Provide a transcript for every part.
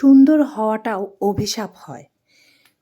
সুন্দর হওয়াটাও অভিশাপ হয়।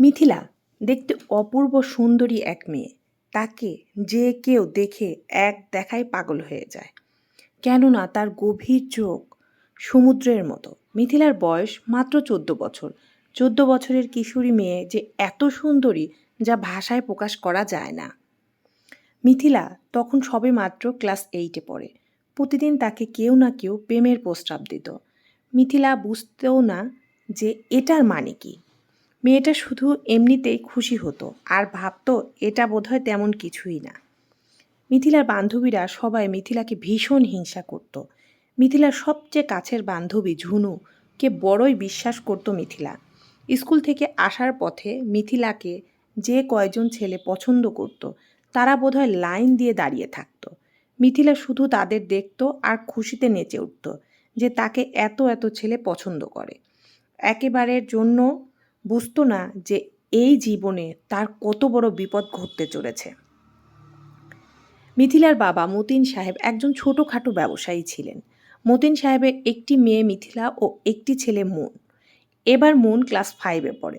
মিথিলা দেখতে অপূর্ব সুন্দরী এক মেয়ে। তাকে যে কেউ দেখে এক দেখায় পাগল হয়ে যায়। কেননা তার গভীর চোখ সমুদ্রের মতো। মিথিলার বয়স মাত্র চোদ্দ বছর। চোদ্দ বছরের কিশোরী মেয়ে যে এত সুন্দরী যা ভাষায় প্রকাশ করা যায় না। মিথিলা তখন সবে মাত্র ক্লাস এইটে পড়ে। প্রতিদিন তাকে কেউ না কেউ প্রেমের প্রস্তাব দিত। মিথিলা বুঝতেও না যে এটার মানে কি? মেয়েটা শুধু এমনিতেই খুশি হতো, আর ভাবতো এটা বোধহয় তেমন কিছুই না। মিথিলার বান্ধবীরা সবাই মিথিলাকে ভীষণ হিংসা করত। মিথিলার সবচেয়ে কাছের বান্ধবী ঝুনুকে বড়ই বিশ্বাস করত মিথিলা। স্কুল থেকে আসার পথে মিথিলাকে যে কয়জন ছেলে পছন্দ করত, তারা বোধহয় লাইন দিয়ে দাঁড়িয়ে থাকত। মিথিলা শুধু তাদের দেখত আর খুশিতে নেচে উঠত যে তাকে এত এত ছেলে পছন্দ করে। একেবারের জন্য বুঝতো না যে এই জীবনে তার কত বড় বিপদ ঘটতে চলেছে। মিথিলার বাবা মতিন সাহেব একজন ছোটোখাটো ব্যবসায়ী ছিলেন। মতিন সাহেবের একটি মেয়ে মিথিলা ও একটি ছেলে মন। এবার মন ক্লাস ফাইভে পড়ে।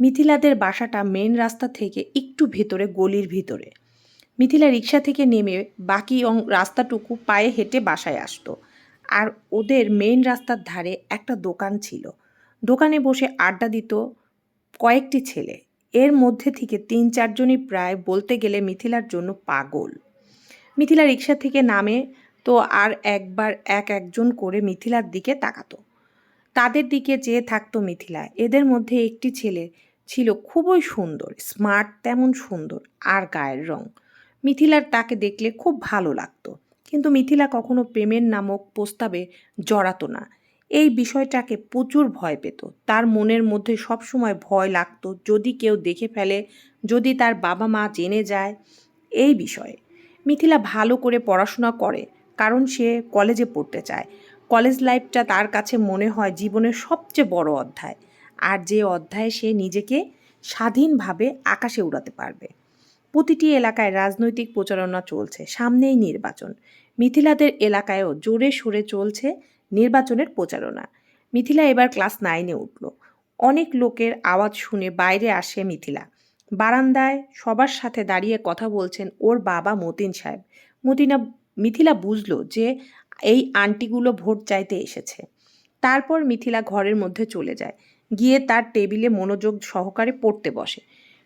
মিথিলাদের বাসাটা মেন রাস্তা থেকে একটু ভেতরে, গলির ভিতরে। মিথিলা রিক্সা থেকে নেমে বাকি অং- রাস্তাটুকু পায়ে হেঁটে বাসায় আসতো। আর ওদের মেন রাস্তার ধারে একটা দোকান ছিল। দোকানে বসে আড্ডা দিত কয়েকটি ছেলে। এর মধ্যে থেকে তিন চারজনই প্রায় বলতে গেলে মিথিলার জন্য পাগল। মিথিলা রিক্সা থেকে নামে তো আর একবার এক একজন করে মিথিলার দিকে তাকাতো। তাদের দিকে চেয়ে থাকতো মিথিলা। এদের মধ্যে একটি ছেলে ছিল খুবই সুন্দর, স্মার্ট, তেমন সুন্দর, আর গায়ের রং। মিথিলার তাকে দেখলে খুব ভালো লাগতো। কিন্তু মিথিলা কখনো প্রেমের নামক প্রস্তাবে জড়াতো না। এই বিষয়টাকে প্রচুর ভয় পেত। তার মনের মধ্যে সবসময় ভয় লাগতো যদি কেউ দেখে ফেলে, যদি তার বাবা মা জেনে যায়। এই বিষয়ে মিথিলা ভালো করে পড়াশোনা করে, কারণ সে কলেজে পড়তে চায়। কলেজ লাইফটা তার কাছে মনে হয় জীবনের সবচেয়ে বড় অধ্যায়। আর যে অধ্যায়ে সে নিজেকে স্বাধীনভাবে আকাশে উড়াতে পারবে। প্রতিটি এলাকায় রাজনৈতিক প্রচারণা চলছে, সামনেই নির্বাচন। মিথিলাদের এলাকায়ও জোরে সোরে চলছে নির্বাচনের প্রচারণা। মিথিলা এবার ক্লাস নাইনে উঠল। অনেক লোকের আওয়াজ শুনে বাইরে আসে মিথিলা। বারান্দায় সবার সাথে দাঁড়িয়ে কথা বলছেন ওর বাবা মতিন সাহেব। মতিনা, মিথিলা বুঝলো যে এই আন্টিগুলো ভোট চাইতে এসেছে। তারপর মিথিলা ঘরের মধ্যে চলে যায়। গিয়ে তার টেবিলে মনোযোগ সহকারে পড়তে বসে।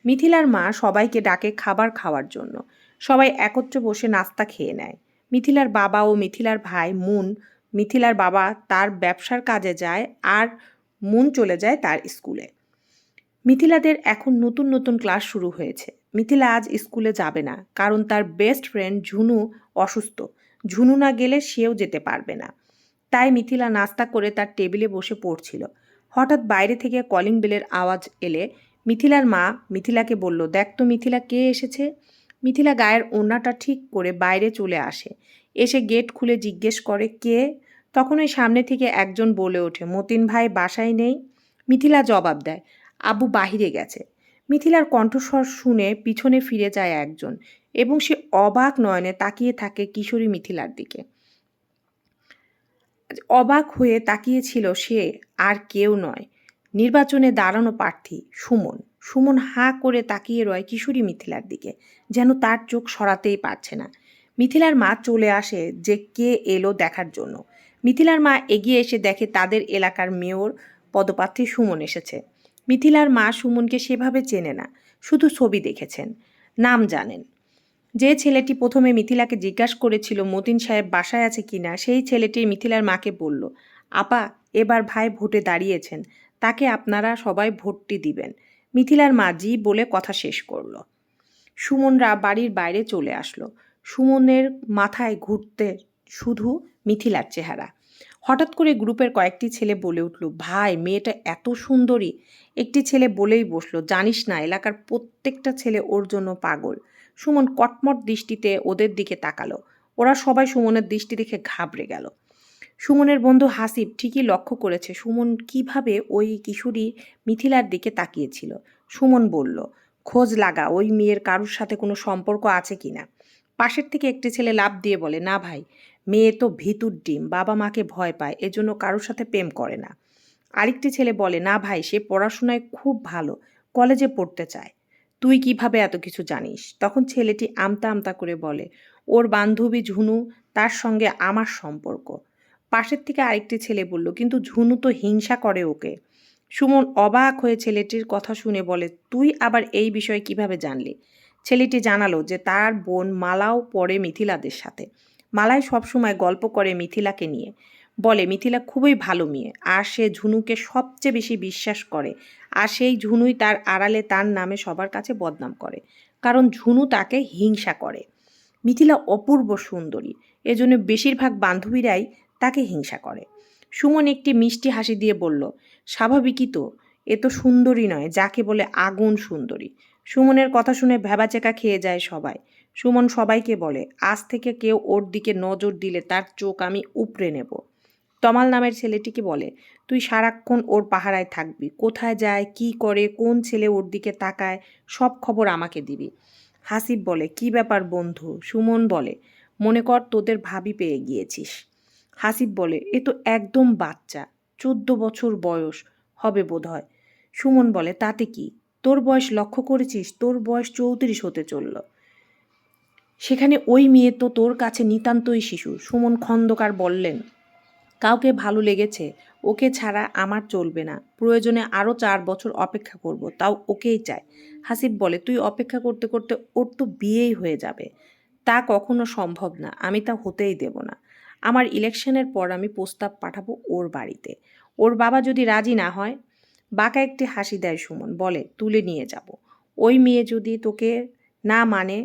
মিথিলার মা সবাইকে ডাকে খাবার খাওয়ার জন্য। সবাই একত্রে বসে নাস্তা খেয়ে নেয়। মিথিলার বাবা ও মিথিলার ভাই মুন মিথিলার বাবা তার ব্যবসার কাজে যায় আর মন চলে যায় তার স্কুলে। মিথিলাদের এখন নতুন নতুন ক্লাস শুরু হয়েছে। মিথিলা আজ স্কুলে যাবে না, কারণ তার বেস্ট ফ্রেন্ড ঝুনু অসুস্থ। ঝুনু না গেলে সেও যেতে পারবে না। তাই মিথিলা নাস্তা করে তার টেবিলে বসে পড়ছিল। হঠাৎ বাইরে থেকে কলিং বেলের আওয়াজ এলে মিথিলার মা মিথিলাকে বলল, দেখ তো মিথিলা কে এসেছে? মিথিলা গায়ের ওড়নাটা ঠিক করে বাইরে চলে আসে। এসে গেট খুলে জিজ্ঞেস করে, কে? তখন ওই সামনে থেকে একজন বলে ওঠে, মতিন ভাই বাসায় নেই? মিথিলা জবাব দেয়, আবু বাহিরে গেছে। মিথিলার কণ্ঠস্বর শুনে পিছনে ফিরে যায় একজন এবং সে অবাক নয়নে তাকিয়ে থাকে কিশোরী মিথিলার দিকে। অবাক হয়ে তাকিয়েছিল সে আর কেউ নয়, নির্বাচনে দাঁড়ানো প্রার্থী সুমন। সুমন হাঁ করে তাকিয়ে রয় কিশোরী মিথিলার দিকে, যেন তার চোখ সরাতেই পারছে না। মিথিলার মা চলে আসে যে কে এলো দেখার জন্য। মিথিলার মা এগিয়ে এসে দেখে তাদের এলাকার মেয়র পদপ্রার্থী সুমন এসেছে। মিথিলার মা সুমনকে সেভাবে চেনে না, শুধু ছবি দেখেছেন, নাম জানেন। যে ছেলেটি প্রথমে মিথিলাকে জিজ্ঞাসা করেছিল, মতিন সাহেব বাসায় আছে কি না সেই ছেলেটি মিথিলার মাকে বলল, আপা, এবার ভাই ভোটে দাঁড়িয়েছেন, তাকে আপনারা সবাই ভোটটি দিবেন। মিথিলার মা জি বলে কথা শেষ করল। সুমনরা বাড়ির বাইরে চলে আসলো। সুমনের মাথায় ঘুরতে শুধু মিথিলার চেহারা। হঠাৎ করে গ্রুপের কয়েকটি ছেলে বলে উঠল, ভাই, মেয়েটা এত সুন্দরী। একটি ছেলে বলেই বসল, জানিস না, এলাকার প্রত্যেকটা ছেলে ওর জন্য পাগল। সুমন কটমট দৃষ্টিতে ওদের দিকে তাকালো। ওরা সবাই সুমনের দৃষ্টি দেখে ঘাবড়ে গেল। সুমনের বন্ধু হাসিব ঠিকই লক্ষ্য করেছে, সুমন কীভাবে ওই কিশোরী মিথিলার দিকে তাকিয়েছিল। সুমন বলল, খোঁজ লাগা, ওই মেয়ের কারুর সাথে কোনো সম্পর্ক আছে কি না পাশের থেকে একটি ছেলে লাভ দিয়ে বলে, না ভাই মেয়ে তো ভিতুর ডিম, বাবা মাকে ভয় পায়, এজন্য কারোর সাথে প্রেম করে না। আরেকটি ছেলে বলে, না ভাই, সে পড়াশোনায় খুব ভালো, কলেজে পড়তে চায়। তুই কীভাবে এত কিছু জানিস? তখন ছেলেটি আমতা আমতা করে বলে, ওর বান্ধবী ঝুনু, তার সঙ্গে আমার সম্পর্ক। পাশের থেকে আরেকটি ছেলে বলল, কিন্তু ঝুনু তো হিংসা করে ওকে। সুমন অবাক হয়ে ছেলেটির কথা শুনে বলে, তুই আবার এই বিষয়ে কীভাবে জানলি? ছেলেটি জানালো যে তার বোন মালাও পড়ে মিথিলাদের সাথে। মালায় সবসময় গল্প করে মিথিলাকে নিয়ে। বলে, মিথিলা খুবই ভালো মেয়ে। আর সে ঝুনুকে সবচেয়ে বেশি বিশ্বাস করে। আর সেই ঝুনুই তার আড়ালে তার নামে সবার কাছে বদনাম করে। কারণ ঝুনু তাকে হিংসা করে। মিথিলা অপূর্ব সুন্দরী। এজন্য বেশিরভাগ বান্ধবীরাই তাকে হিংসা করে। সুমন একটি মিষ্টি হাসি দিয়ে বলল, স্বাভাবিকই তো। এ তো সুন্দরী নয়, যাকে বলে আগুন সুন্দরী। সুমনের কথা শুনে ভেবাচেকা খেয়ে যায় সবাই। সুমন সবাইকে বলে, আজ থেকে কেউ ওর দিকে নজর দিলে তার চোখ আমি উপড়ে নেব। তমাল নামের ছেলেটিকে বলে, তুই সারাক্ষণ ওর পাহারায় থাকবি। কোথায় যায়, কি করে, কোন ছেলে ওর দিকে তাকায়, সব খবর আমাকে দিবি। হাসিব বলে, কি ব্যাপার বন্ধু? সুমন বলে, মনে কর তোদের ভাবি পেয়ে গিয়েছিস। হাসিব বলে, এ তো একদম বাচ্চা, চোদ্দ বছর বয়স, হবে বোধহয়। সুমন বলে, তাতে কি? তোর বয়স লক্ষ্য করেছিস? তোর বয়স চৌত্রিশ হতে চলল। সেখানে ওই মেয়ে তো তোর কাছে নিতান্তই শিশু, সুমন খন্দকার বললেন। কাউকে ভালো লেগেছে, ওকে ছাড়া আমার চলবে না। প্রয়োজনে আরও চার বছর অপেক্ষা করব, তাও ওকেই চাই। হাসিব বলে, তুই অপেক্ষা করতে করতে ওর তো বিয়েই হয়ে যাবে। তা কখনো সম্ভব না, আমি তা হতেই দেব না। আমার ইলেকশনের পর আমি প্রস্তাব পাঠাবো ওর বাড়িতে। ওর বাবা যদি রাজি না হয়, বাঁকা একটি হাসি দেয় সুমন, বলে, তুলে নিয়ে যাব। ওই মেয়ে যদি তোকে না মানে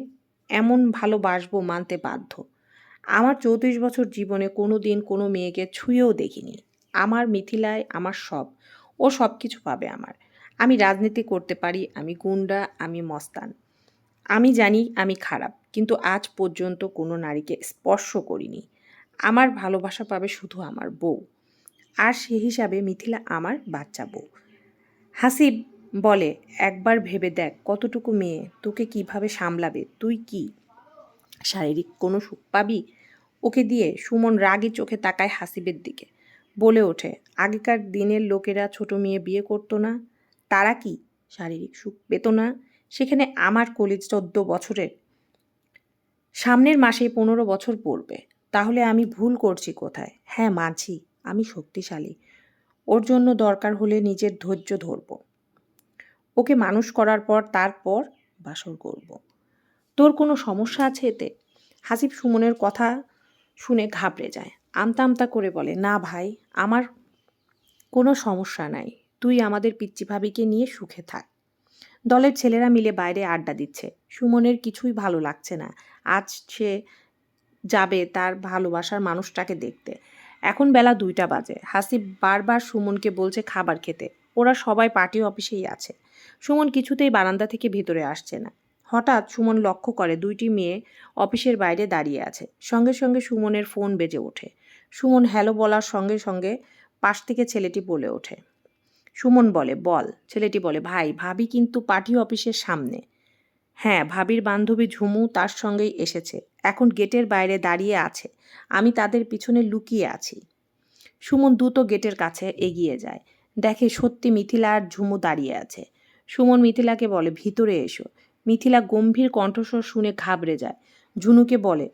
এমন ভালোবাসবো মানতে বাধ্য। আমার চৌত্রিশ বছর জীবনে কোনো দিন কোনো মেয়েকে ছুঁয়েও দেখিনি। আমার মিথিলায় আমার সব। ও সব কিছু পাবে আমার। আমি রাজনীতি করতে পারি, আমি গুন্ডা, আমি মস্তান। আমি জানি আমি খারাপ, কিন্তু আজ পর্যন্ত কোনো নারীকে স্পর্শ করিনি। আমার ভালোবাসা পাবে শুধু আমার বউ। আর সে হিসাবে মিথিলা আমার বাচ্চা বউ। হাসিব বলে, একবার ভেবে দেখ কতটুকু মেয়ে, তোকে কীভাবে সামলাবে, তুই কি? শারীরিক কোনো সুখ পাবি? ওকে দিয়ে সুমন রাগী চোখে তাকায় হাসিবের দিকে। বলে ওঠে, আগেকার দিনের লোকেরা ছোট মেয়ে বিয়ে করতো না। তারা কি শারীরিক সুখ পেত না? সেখানে আমার কলেজ চোদ্দ বছরের। সামনের মাসে পনেরো বছর পড়বে। তাহলে আমি ভুল করছি কোথায়? হ্যাঁ মাঝি আমি শক্তিশালী। ওর জন্য দরকার হলে নিজের ধৈর্য ধরব। ওকে মানুষ করার পর তারপর বাসর করব। তোর কোনো সমস্যা আছে এতে? হাসিব সুমনের কথা শুনে ঘাবড়ে যায়। আমতা আমতা করে বলে, না ভাই, আমার কোনো সমস্যা নাই। তুই আমাদের পিচ্চি ভাবিকে নিয়ে সুখে থাক। দলের ছেলেরা মিলে বাইরে আড্ডা দিচ্ছে। সুমনের কিছুই ভালো লাগছে না। আজ সে যাবে তার ভালোবাসার মানুষটাকে দেখতে। এখন বেলা দুইটা বাজে। হাসিব বারবার সুমনকে বলছে খাবার খেতে। ওরা সবাই পার্টি অফিসেই আছে। সুমন কিছুতেই বারান্দা থেকে ভিতরে আসছে না। হঠাৎ সুমন লক্ষ্য করে দুইটি মেয়ে অফিসের বাইরে দাঁড়িয়ে আছে। সঙ্গে সঙ্গে সুমনের ফোন বেজে ওঠে। সুমন হ্যালো বলার সঙ্গে সঙ্গে পাশ থেকে ছেলেটি বলে ওঠে। সুমন বলে, বল। ছেলেটি বলে, ভাই, ভাবি কিন্তু পার্টি অফিসের সামনে। হ্যাঁ ভাবির বান্ধবী ঝুমু তার সঙ্গেই এসেছে। এখন গেটের বাইরে দাঁড়িয়ে আছে। আমি তাদের পিছনে লুকিয়ে আছি। সুমন দ্রুত গেটের কাছে এগিয়ে যায়। দেখে সত্যি মিথিলা আর ঝুমু দাঁড়িয়ে আছে। সুমন মিথিলাকে বলে, ভিতরে এসো। মিথিলা গম্ভীর কণ্ঠস্বর শুনে ঘাবড়ে যায়। ঝুনুকে বলে,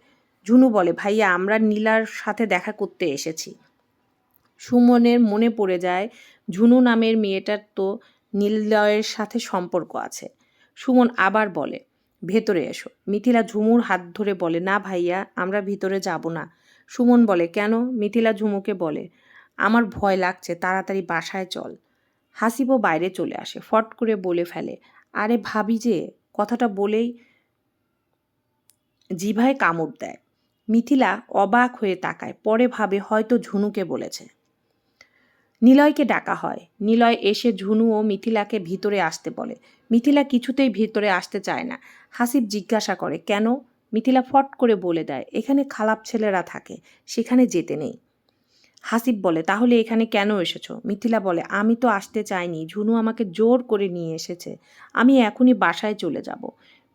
ঝুনু বলে, ভাইয়া, আমরা নীলার সাথে দেখা করতে এসেছি। সুমনের মনে পড়ে যায়, ঝুনু নামের মেয়েটার তো নীলয়ের সাথে সম্পর্ক আছে। সুমন আবার বলে, ভেতরে এসো। মিথিলা ঝুমুর হাত ধরে বলে, না ভাইয়া, আমরা ভিতরে যাব না। সুমন বলে, কেন? মিথিলা ঝুমুকে বলে, আমার ভয় লাগছে, তাড়াতাড়ি বাসায় চল। হাসিবও বাইরে চলে আসে, ফট করে বলে ফেলে। আরে ভাবি যে, কথাটা বলেই জিভায় কামড় দেয়। মিথিলা অবাক হয়ে তাকায়, পরে ভাবে হয়তো ঝুনুকে বলেছে। নিলয়কে ডাকা হয়। নিলয় এসে ঝুনু ও মিথিলাকে ভিতরে আসতে বলে। মিথিলা কিছুতেই ভিতরে আসতে চায় না। হাসিব জিজ্ঞাসা করে, কেন? মিথিলা ফট করে বলে দেয়, এখানে খালাপ ছেলেরা থাকে, সেখানে যেতে নেই। হাসিব বলে, তাহলে এখানে কেন এসেছ? মিথিলা বলে, আমি তো আসতে চাইনি, ঝুনু আমাকে জোর করে নিয়ে এসেছে, আমি এখনই বাসায় চলে যাব।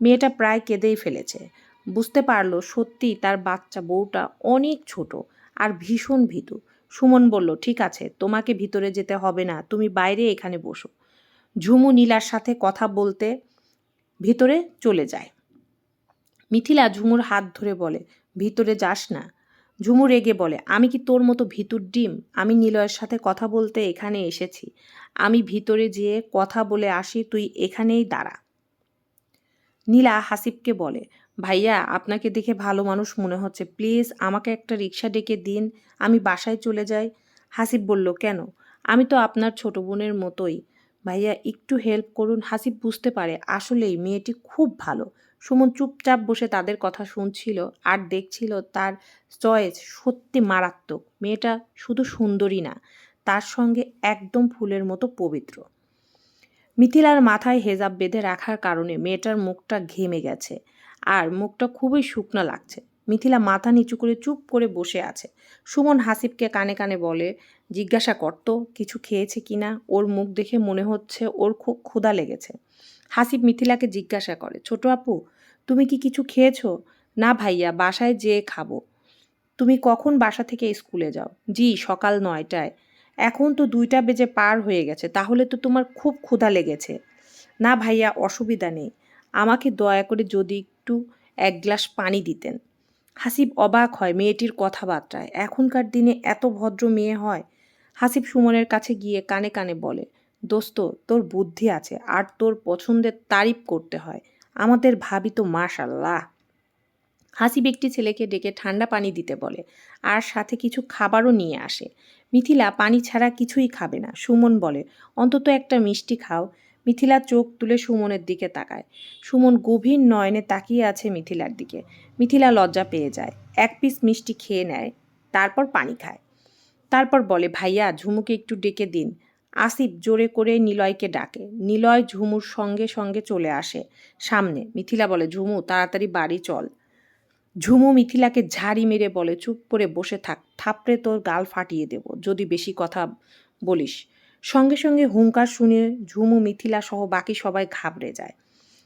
মেয়েটা প্রায় কেঁদেই ফেলেছে। বুঝতে পারল সত্যি তার বাচ্চা বউটা অনেক ছোট আর ভীষণ ভীতু। সুমন বলল, ঠিক আছে, তোমাকে ভিতরে যেতে হবে না, তুমি বাইরে এখানে বসো। ঝুমু নীলার সাথে কথা বলতে ভিতরে চলে যায়। মিথিলা ঝুমুর হাত ধরে বলে, ভিতরে যাস না ঝুমু রেগে বলে, আমি কি তোর মতো ভিতুর ডিম? আমি নিলয়ের সাথে কথা বলতে এখানে এসেছি। আমি ভিতরে যেয়ে কথা বলে আসি, তুই এখানেই দাঁড়া। নীলা হাসিবকে বলে, ভাইয়া, আপনাকে দেখে ভালো মানুষ মনে হচ্ছে। প্লিজ, আমাকে একটা রিক্সা ডেকে দিন, আমি বাসায় চলে যাই। হাসিব বলল, কেন? আমি তো আপনার ছোট বোনের মতোই। ভাইয়া, একটু হেল্প করুন। হাসিব বুঝতে পারে, আসলেই মেয়েটি খুব ভালো। সুমন চুপচাপ বসে তাদের কথা শুনছিল আর দেখছিল তার চয়েস সত্যি মারাত্মক। মেয়েটা শুধু সুন্দরী না, তার সঙ্গে একদম ফুলের মতো পবিত্র। মিথিলার মাথায় হেজাব বেঁধে রাখার কারণে মেয়েটার মুখটা ঘেমে গেছে আর মুখটা খুবই শুকনো লাগছে। মিথিলা মাথা নিচু করে চুপ করে বসে আছে। সুমন হাসিবকে কানে কানে বলে, জিজ্ঞাসা করত কিছু খেয়েছে কিনা? ওর মুখ দেখে মনে হচ্ছে ওর খুব ক্ষুধা লেগেছে। হাসিব মিথিলাকে জিজ্ঞাসা করে, ছোট আপু, তুমি কি কিছু খেয়েছো? না ভাইয়া, বাসায় যেয়ে খাব। তুমি কখন বাসা থেকে স্কুলে যাও? জি, সকাল নয়টায়। এখন তো দুইটা বেজে পার হয়ে গেছে, তাহলে তো তোমার খুব ক্ষুধা লেগেছে। না ভাইয়া, অসুবিধা নেই। আমাকে দয়া করে যদি একটু এক গ্লাস পানি দিতেন। হাসিব অবাক হয় মেয়েটির কথাবার্তায়। এখনকার দিনে এত ভদ্র মেয়ে হয়? হাসিব সুমনের কাছে গিয়ে কানে কানে বলে দোস্ত, তোর বুদ্ধি আছে আর তোর পছন্দের তারিফ করতে হয়। আমাদের ভাবি তো মাশাল্লাহ। হাসিব একটি ছেলেকে ডেকে ঠান্ডা পানি দিতে বলে আর সাথে কিছু খাবারও নিয়ে আসে। মিথিলা পানি ছাড়া কিছুই খাবে না, সুমন বলে, অন্তত একটা মিষ্টি খাও। মিথিলা চোখ তুলে সুমনের দিকে তাকায়। সুমন গভীর নয়নে তাকিয়ে আছে মিথিলার দিকে। মিথিলা লজ্জা পেয়ে যায়, এক পিস মিষ্টি খেয়ে নেয়, তারপর পানি খায়। তারপর বলে, ভাইয়া, ঝুমুকে একটু ডেকে দিন। আসিফ জোরে করে নিলয়কে ডাকে। নিলয় ঝুমুর সঙ্গে সঙ্গে চলে আসে। সামনে, মিথিলা বলে, ঝুমু, তাড়াতাড়ি বাড়ি চল। ঝুমু মিথিলাকে ঝাড়ি মেরে বলে, চুপ করে বসে থাক, থাপড়ে তোর গাল ফাটিয়ে দেব, যদি বেশি কথা বলিস। সঙ্গে সঙ্গে হুঙ্কার শুনে ঝুমু, মিথিলা সহ বাকি সবাই ঘাবড়ে যায়।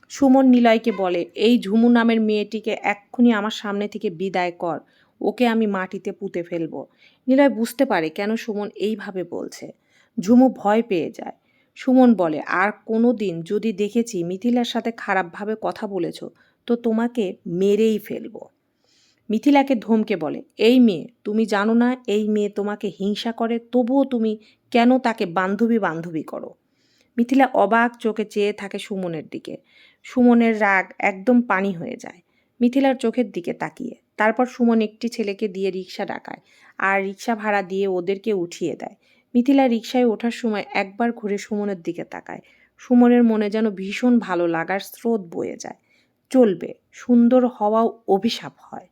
সুমন নিলয়কে বলে, এই ঝুমু নামের মেয়েটিকে এক্ষুনি আমার সামনে থেকে বিদায় কর, ওকে আমি মাটিতে পুঁতে ফেলব। নিলয় বুঝতে পারে কেন সুমন এইভাবে বলছে। ঝুমু ভয় পেয়ে যায়। সুমন বলে, আর কোনো দিন যদি দেখেছি মিথিলার সাথে খারাপভাবে কথা বলেছ, তো তোমাকে মেরেই ফেলব। মিথিলাকে ধমকে বলে, এই মেয়ে, তুমি জানো না এই মেয়ে তোমাকে হিংসা করে, তবুও তুমি কেন তাকে বান্ধবী বান্ধবী করো? মিথিলা অবাক চোখে চেয়ে থাকে সুমনের দিকে। সুমনের রাগ একদম পানি হয়ে যায়। মিথিলার চোখের দিকে তাকিয়ে। তারপর সুমন একটি ছেলেকে দিয়ে রিক্সা ডাকায় আর রিক্সা ভাড়া দিয়ে ওদেরকে উঠিয়ে দেয়। মিথিলা রিক্সায় ওঠার সময় একবার ঘুরে সুমনের দিকে তাকায়। সুমনের মনে যেন ভীষণ ভালো লাগার স্রোত বয়ে যায়। চলবে, সুন্দর হওয়াও অভিশাপ হয়।